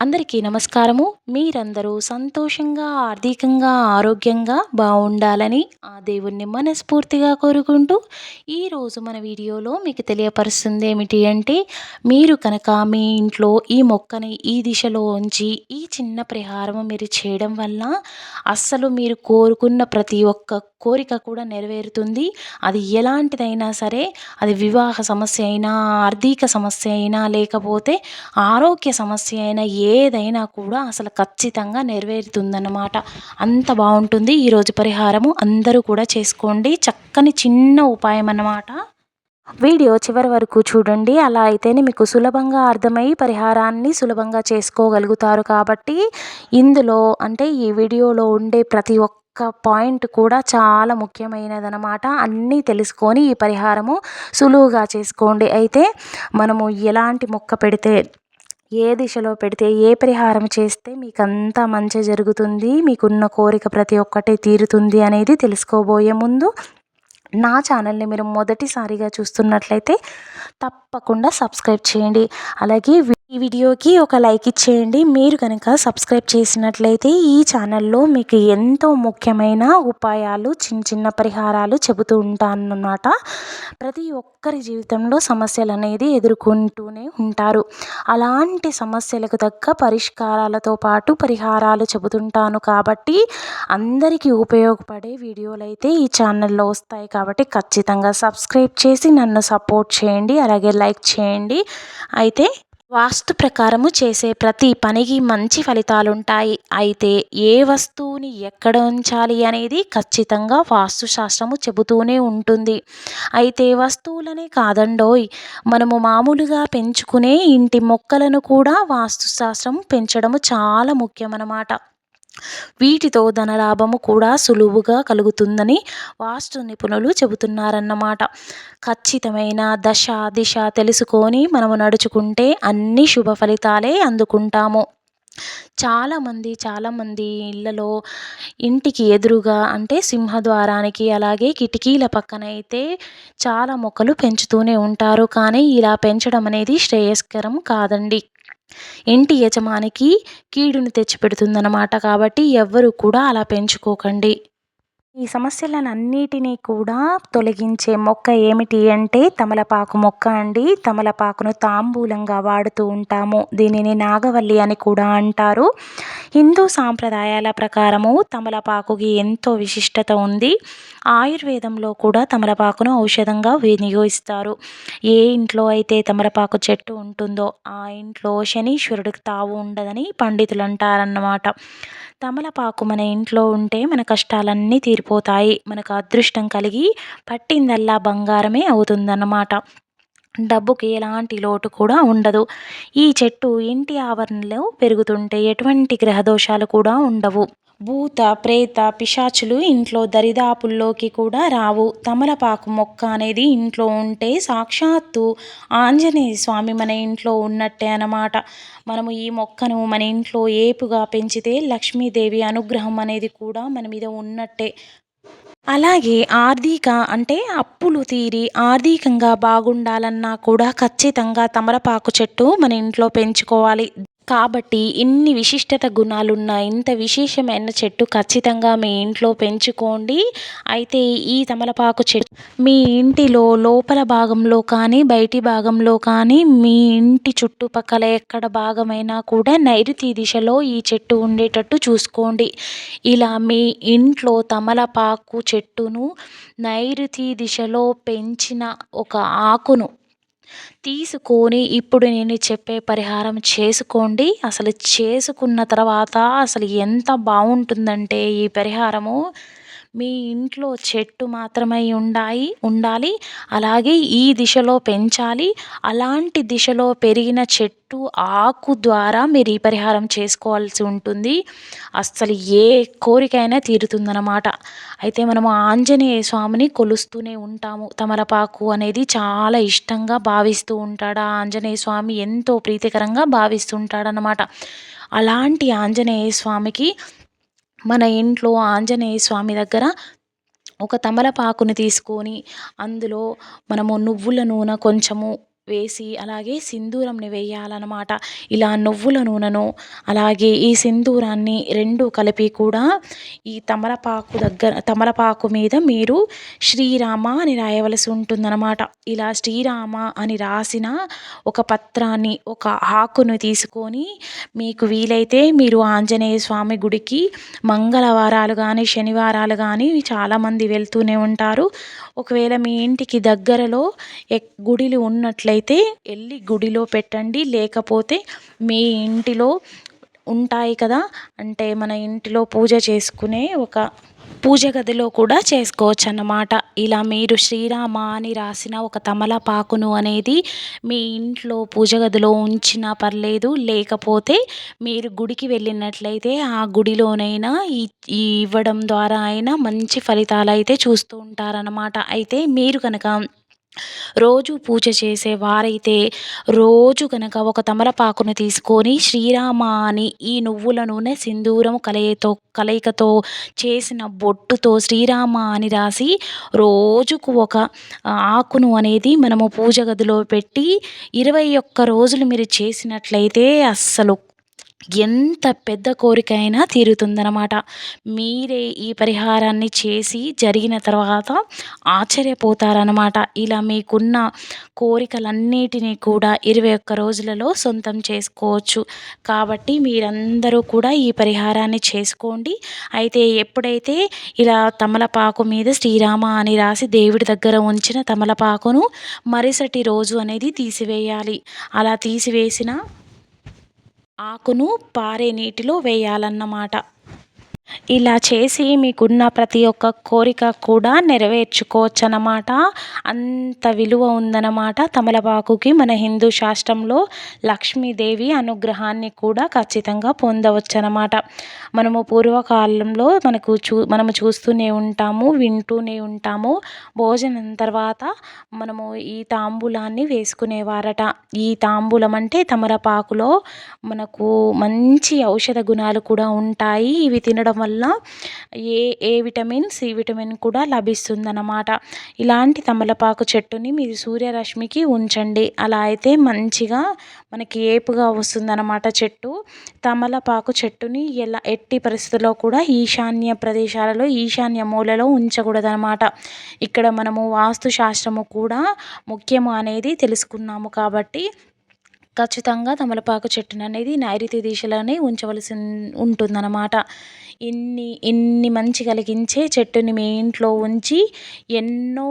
అందరికీ నమస్కారము. మీరందరూ సంతోషంగా ఆర్థికంగా ఆరోగ్యంగా బాగుండాలని ఆ దేవుణ్ణి మనస్ఫూర్తిగా కోరుకుంటూ ఈరోజు మన వీడియోలో మీకు తెలియపరుస్తుంది ఏమిటి అంటే మీరు కనుక మీ ఇంట్లో ఈ మొక్కని ఈ దిశలో ఉంచి ఈ చిన్న పరిహారం మీరు చేయడం వల్ల అస్సలు మీరు కోరుకున్న ప్రతి ఒక్క కోరిక కూడా నెరవేరుతుంది. అది ఎలాంటిదైనా సరే అది వివాహ సమస్య అయినా ఆర్థిక సమస్య అయినా లేకపోతే ఆరోగ్య సమస్య అయినా ఏదైనా కూడా అసలు ఖచ్చితంగా నెరవేరుతుందన్నమాట. అంత బాగుంటుంది. ఈరోజు పరిహారము అందరూ కూడా చేసుకోండి. చక్కని చిన్న ఉపాయం అన్నమాట వీడియో చివరి వరకు చూడండి. అలా అయితేనే మీకు సులభంగా అర్థమై పరిహారాన్ని సులభంగా చేసుకోగలుగుతారు కాబట్టి ఇందులో అంటే ఈ వీడియోలో ఉండే ప్రతి ఒక్క పాయింట్ కూడా చాలా ముఖ్యమైనదనమాట అన్నీ తెలుసుకొని ఈ పరిహారము సులువుగా చేసుకోండి. అయితే మనము ఎలాంటి మొక్క పెడితే ఏ దిశలో పెడితే ఏ పరిహారం చేస్తే మీకు అంతా మంచి జరుగుతుంది మీకున్న కోరిక ప్రతి ఒక్కటి తీరుతుంది అనేది తెలుసుకోబోయే ముందు నా ఛానల్ని మీరు మొదటిసారిగా చూస్తున్నట్లయితే తప్పకుండా సబ్స్క్రైబ్ చేయండి. అలాగే ఈ వీడియోకి ఒక లైక్ ఇచ్చేయండి. మీరు కనుక సబ్స్క్రైబ్ చేసినట్లయితే ఈ ఛానల్లో మీకు ఎంతో ముఖ్యమైన ఉపాయాలు చిన్న చిన్న పరిహారాలు చెబుతూ ఉంటానన్నమాట. ప్రతి ఒక్కరి జీవితంలో సమస్యలు అనేది ఎదుర్కొంటూనే ఉంటారు. అలాంటి సమస్యలకు తగ్గ పరిష్కారాలతో పాటు పరిహారాలు చెబుతుంటాను కాబట్టి అందరికీ ఉపయోగపడే వీడియోలు అయితే ఈ ఛానల్లో వస్తాయి కాబట్టి ఖచ్చితంగా సబ్స్క్రైబ్ చేసి నన్ను సపోర్ట్ చేయండి అలాగే లైక్ చేయండి. అయితే వాస్తు ప్రకారము చేసే ప్రతి పనికి మంచి ఫలితాలు ఉంటాయి అయితే ఏ వస్తువుని ఎక్కడ ఉంచాలి అనేది ఖచ్చితంగా వాస్తు శాస్త్రము చెబుతూనే ఉంటుంది. అయితే వస్తువులనే కాదండోయ్ మనము మామూలుగా పెంచుకునే ఇంటి మొక్కలను కూడా వాస్తు శాస్త్రం పెంచడము చాలా ముఖ్యమన్నమాట వీటితో ధనలాభము కూడా సులువుగా కలుగుతుందని వాస్తు నిపుణులు చెబుతున్నారన్నమాట. ఖచ్చితమైన దశ దిశ తెలుసుకొని మనము నడుచుకుంటే అన్ని శుభ ఫలితాలే అందుకుంటాము. చాలామంది చాలామంది ఇళ్ళలో ఇంటికి ఎదురుగా అంటే సింహద్వారానికి అలాగే కిటికీల పక్కన అయితే చాలా మొక్కలు పెంచుతూనే ఉంటారు. కానీ ఇలా పెంచడం అనేది శ్రేయస్కరం కాదండి. ఇంటి యజమానికి కీడును తెచ్చిపెడుతుందన్నమాట కాబట్టి ఎవ్వరు కూడా అలా పెంచుకోకండి. ఈ సమస్యలనన్నిటినీ కూడా తొలగించే మొక్క ఏమిటి అంటే తమలపాకు మొక్క అండి. తమలపాకును తాంబూలంగా వాడుతూ ఉంటాము. దీనిని నాగవల్లి అని కూడా అంటారు. హిందూ సాంప్రదాయాల ప్రకారము తమలపాకుకి ఎంతో విశిష్టత ఉంది. ఆయుర్వేదంలో కూడా తమలపాకును ఔషధంగా వినియోగిస్తారు. ఏ ఇంట్లో అయితే తమలపాకు చెట్టు ఉంటుందో ఆ ఇంట్లో శనీశ్వరుడికి తావు ఉండదని పండితులు అంటారన్నమాట తమలపాకు మన ఇంట్లో ఉంటే మన కష్టాలన్నీ తీరు తీరిపోతాయి మనకు అదృష్టం కలిగి పట్టిందల్లా బంగారమే అవుతుందన్నమాట. డబ్బుకి ఎలాంటి లోటు కూడా ఉండదు. ఈ చెట్టు ఇంటి ఆవరణలో పెరుగుతుంటే ఎటువంటి గ్రహదోషాలు కూడా ఉండవు. భూత ప్రేత పిశాచులు ఇంట్లో దరిదాపుల్లోకి కూడా రావు. తమలపాకు మొక్క అనేది ఇంట్లో ఉంటే సాక్షాత్తు ఆంజనేయ స్వామి మన ఇంట్లో ఉన్నట్టే అన్నమాట. మనము ఈ మొక్కను మన ఇంట్లో ఏపుగా పెంచితే లక్ష్మీదేవి అనుగ్రహం అనేది కూడా మన మీద ఉన్నట్టే. అలాగే ఆర్థిక అంటే అప్పులు తీరి ఆర్థికంగా బాగుండాలన్నా కూడా ఖచ్చితంగా తమలపాకు చెట్టు మన ఇంట్లో పెంచుకోవాలి. కాబట్టి ఇన్ని విశిష్టత గుణాలున్న ఇంత విశేషమైన చెట్టు ఖచ్చితంగా మీ ఇంట్లో పెంచుకోండి. అయితే ఈ తమలపాకు చెట్టు మీ ఇంటిలో లోపల భాగంలో కానీ బయటి భాగంలో కానీ మీ ఇంటి చుట్టుపక్కల ఎక్కడ భాగమైనా కూడా నైరుతి దిశలో ఈ చెట్టు ఉండేటట్టు చూసుకోండి. ఇలా మీ ఇంట్లో తమలపాకు చెట్టును నైరుతి దిశలో పెంచిన ఒక ఆకును తీసుకొని ఇప్పుడు నేను చెప్పే పరిహారం చేసుకోండి. అసలు చేసుకున్న తర్వాత అసలు ఎంత బాగుంటుందంటే ఈ పరిహారము. మీ ఇంట్లో చెట్టు మాత్రమై ఉండాయి ఉండాలి. అలాగే ఈ దిశలో పెంచాలి. అలాంటి దిశలో పెరిగిన చెట్టు ఆకు ద్వారా మీరు ఈ పరిహారం చేసుకోవాల్సి ఉంటుంది. అస్సలు ఏ కోరికైనా తీరుతుందన్నమాట. అయితే మనము ఆంజనేయ స్వామిని కొలుస్తూనే ఉంటాము. తమలపాకు అనేది చాలా ఇష్టంగా భావిస్తూ ఉంటాడు? ఆంజనేయ స్వామి ఎంతో ప్రీతికరంగా భావిస్తుంటాడనమాట అలాంటి ఆంజనేయ స్వామికి మన ఇంట్లో ఆంజనేయ స్వామి దగ్గర ఒక తమలపాకుని తీసుకొని అందులో మనము నువ్వుల నూనె కొంచెము వేసి అలాగే సింధూరంని వేయాలన్నమాట. ఇలా నువ్వుల నూనెను అలాగే ఈ సింధూరాన్ని రెండు కలిపి కూడా ఈ తమలపాకు దగ్గర తమలపాకు మీద మీరు శ్రీరామ అని రాయవలసి ఉంటుందన్నమాట. ఇలా శ్రీరామ అని రాసిన ఒక పత్రాన్ని ఒక ఆకును తీసుకొని మీకు వీలైతే మీరు ఆంజనేయ స్వామి గుడికి మంగళవారాలు కానీ శనివారాలు కానీ చాలామంది వెళ్తూనే ఉంటారు. ఒకవేళ మీ ఇంటికి దగ్గరలో గుడిలు ఉన్నట్లయితే వెళ్ళి గుడిలో పెట్టండి. లేకపోతే మీ ఇంటిలో ఉంటాయి కదా. అంటే మన ఇంటిలో పూజ చేసుకునే ఒక పూజ గదిలో కూడా చేసుకోవచ్చు అన్నమాట ఇలా మీరు శ్రీరామ అని రాసిన ఒక తమలపాకును అనేది మీ ఇంట్లో పూజ గదిలో ఉంచినా పర్లేదు లేకపోతే మీరు గుడికి వెళ్ళినట్లయితే ఆ గుడిలోనైనా ఈ ఇవ్వడం ద్వారా అయినా మంచి ఫలితాలు అయితే చూస్తూ ఉంటారన్నమాట. అయితే మీరు కనుక రోజు పూజ చేసే వారైతే రోజు కనుక ఒక తమలపాకును తీసుకొని శ్రీరామ అని ఈ నువ్వుల నూనె సింధూరం కలయితో కలయికతో చేసిన బొట్టుతో శ్రీరామ అని రాసి రోజుకు ఒక ఆకును అనేది మనము పూజ గదిలో పెట్టి ఇరవై ఒక్క రోజులు మీరు చేసినట్లయితే అస్సలు ఎంత పెద్ద కోరిక అయినా తీరుతుందన్నమాట. మీరే ఈ పరిహారాన్ని చేసి జరిగిన తర్వాత ఆశ్చర్యపోతారనమాట ఇలా మీకున్న కోరికలన్నిటినీ కూడా ఇరవై ఒక్క రోజులలో సొంతం చేసుకోవచ్చు. కాబట్టి మీరందరూ కూడా ఈ పరిహారాన్ని చేసుకోండి. అయితే ఎప్పుడైతే ఇలా తమలపాకు మీద శ్రీరామ అని రాసి దేవుడి దగ్గర ఉంచిన తమలపాకును మరుసటి రోజు అనేది తీసివేయాలి. అలా తీసివేసిన ఆకును పారే నీటిలో వేయాలన్నమాట. ఇలా చేసి మీకున్న ప్రతి ఒక్క కోరిక కూడా నెరవేర్చుకోవచ్చు అన్నమాట అంత విలువ ఉందన్నమాట తమలపాకుకి మన హిందూ శాస్త్రంలో లక్ష్మీదేవి అనుగ్రహాన్ని కూడా ఖచ్చితంగా పొందవచ్చు అన్నమాట మనము పూర్వకాలంలో మనకు చూ మనము చూస్తూనే ఉంటాము వింటూనే ఉంటాము. భోజనం తర్వాత మనము ఈ తాంబూలాన్ని వేసుకునేవారట. ఈ తాంబూలం అంటే తమలపాకులో మనకు మంచి ఔషధ గుణాలు కూడా ఉంటాయి. ఇవి తినడం వల్ల A A vitamin C vitamin కూడా లభిస్తుందన్నమాట. ఇలాంటి తమలపాకు చెట్టుని మీరు సూర్యరశ్మికి ఉంచండి. అలా అయితే మంచిగా మనకి ఏపుగా వస్తుందన్నమాట చెట్టు. తమలపాకు చెట్టుని ఎలా ఎట్టి పరిస్థితుల్లో కూడా ఈశాన్య ప్రదేశాలలో ఈశాన్య మూలలో ఉంచకూడదనమాట ఇక్కడ మనము వాస్తు శాస్త్రము కూడా ముఖ్యము అనేది తెలుసుకున్నాము కాబట్టి ఖచ్చితంగా తమలపాకు చెట్టును అనేది నైరుతి దిశలోనే ఉంచవలసి ఉంటుందన్నమాట. ఇన్ని ఇన్ని మంచి కలిగించే చెట్టుని మీ ఇంట్లో ఉంచి ఎన్నో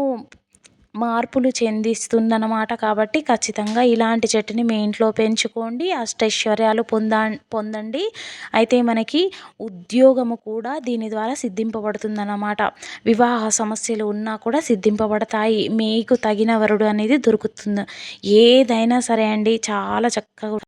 మార్పులు చెందిస్తుందన్నమాట కాబట్టి ఖచ్చితంగా ఇలాంటి చెట్టుని మీ ఇంట్లో పెంచుకోండి అష్టైశ్వర్యాలు పొందా పొందండి. అయితే మనకి ఉద్యోగము కూడా దీని ద్వారా సిద్ధింపబడుతుందన్నమాట. వివాహ సమస్యలు ఉన్నా కూడా సిద్ధింపబడతాయి. మీకు తగిన వరుడు అనేది దొరుకుతుంది. ఏదైనా సరే అండి చాలా చక్కగా